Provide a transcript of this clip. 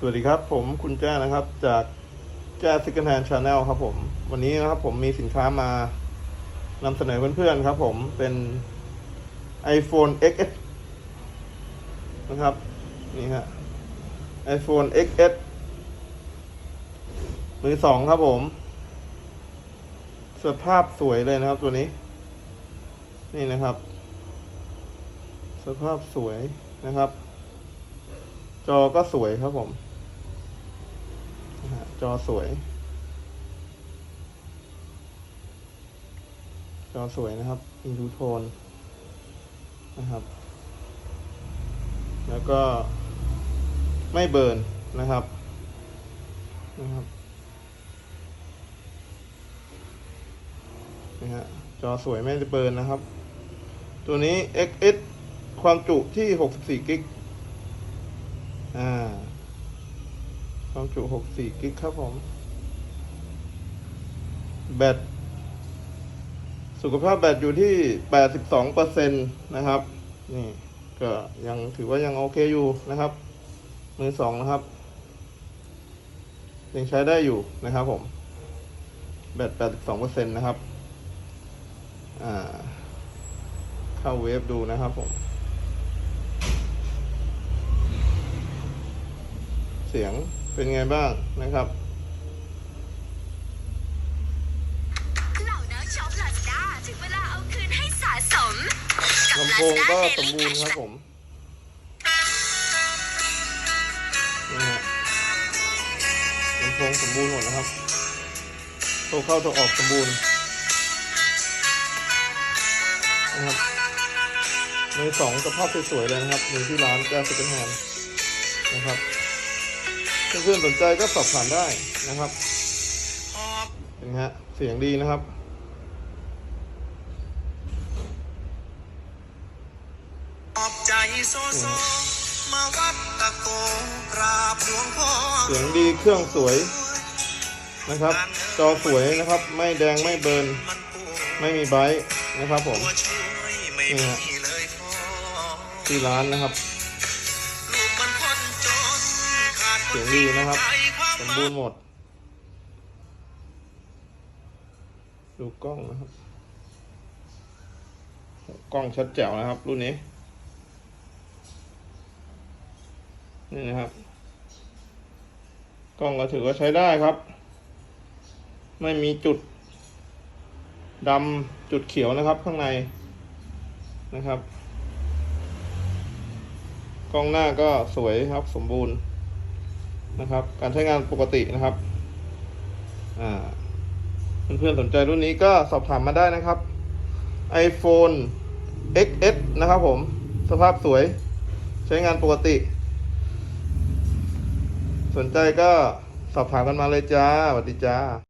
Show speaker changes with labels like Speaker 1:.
Speaker 1: สวัสดีครับ ผมคุณแจ้นะครับ จากแจ้ซิกเกิลแฮนชาแนลครับ ผม วันนี้นะครับ ผมมีสินค้ามานำเสนอเพื่อนๆครับ ผมเป็น iPhone XS นะครับ นี่ฮะ iPhone XS มือสองครับผม สภาพสวยเลยนะครับ ตัวนี้ นี่นะครับ สภาพสวยนะครับจอก็สวยครับผม จอสวย จอสวยนะครับอินดูโทนนะครับ แล้วก็ไม่เบิร์นนะครับนะครับนี่ฮะจอสวยไม่เบิร์นนะครับ ตัวนี้ XS ความจุที่ 64 กิก อ่า ความจุ 64 กิกครับผม แบต สุขภาพแบตอยู่ที่ 82เปอร์เซ็นต์นะครับ นี่ ก็ยังถือว่ายังโอเคอยู่นะครับ มือสองนะครับ ยังใช้ได้อยู่นะครับผม แบต 82เปอร์เซ็นต์นะครับ อ่า เข้าเวฟดูนะครับผมเสียง เป็นไงบ้างนะครับ
Speaker 2: เหล่านักช็อปลาซาด้าถึงเวลาเอาคืนให้สะสมกับ
Speaker 1: ลำโพง
Speaker 2: Lazada
Speaker 1: ก็
Speaker 2: Daily
Speaker 1: สมบูรณ์ครับ
Speaker 2: Cashback
Speaker 1: ผมนี่ฮะลำโพงสมบูรณ์หมดนะครับโทรเข้าโทรออกสมบูรณ์นะครับมือสองสภาพสวยๆเลยนะครับมีที่ร้านแก้วสเปนแฮนนะครับ เพื่อนๆสนใจก็สอบถามได้นะครับเป็นไงฮะเสียงดีนะครับ
Speaker 3: ขอบใจโซโซมาวัดตะโกกราบหลวงพ่อ
Speaker 1: เสียงดีเครื่องสวยนะครับ จอสวยนะครับ ไม่แดงไม่เบิร์น
Speaker 3: มันปวด
Speaker 1: ไม่มีไบรท์นะครับผม
Speaker 3: ตัวช่วยไม่
Speaker 1: นี่
Speaker 3: มี
Speaker 1: ฮะ
Speaker 3: เลยพ่อ
Speaker 1: ที่ร้านนะครับ สียงดีนะครับ สมบูรณ์หมด ดูกล้องนะครับ กล้องชัดแจ๋วนะครับ รุ่นนี้ นี่นะครับ กล้องก็ถือว่าใช้ได้ครับ ไม่มีจุดดำจุดเขียวนะครับข้างในนะครับ กล้องหน้าก็สวยครับสมบูรณ์ นะครับ การใช้งานปกตินะครับอ่าเพื่อนๆสนใจรุ่นนี้ก็สอบถามมาได้นะครับ iPhone XS นะครับผม สภาพสวย ใช้งานปกติ สนใจก็สอบถามกันมาเลยจ้าสวัสดีจ้า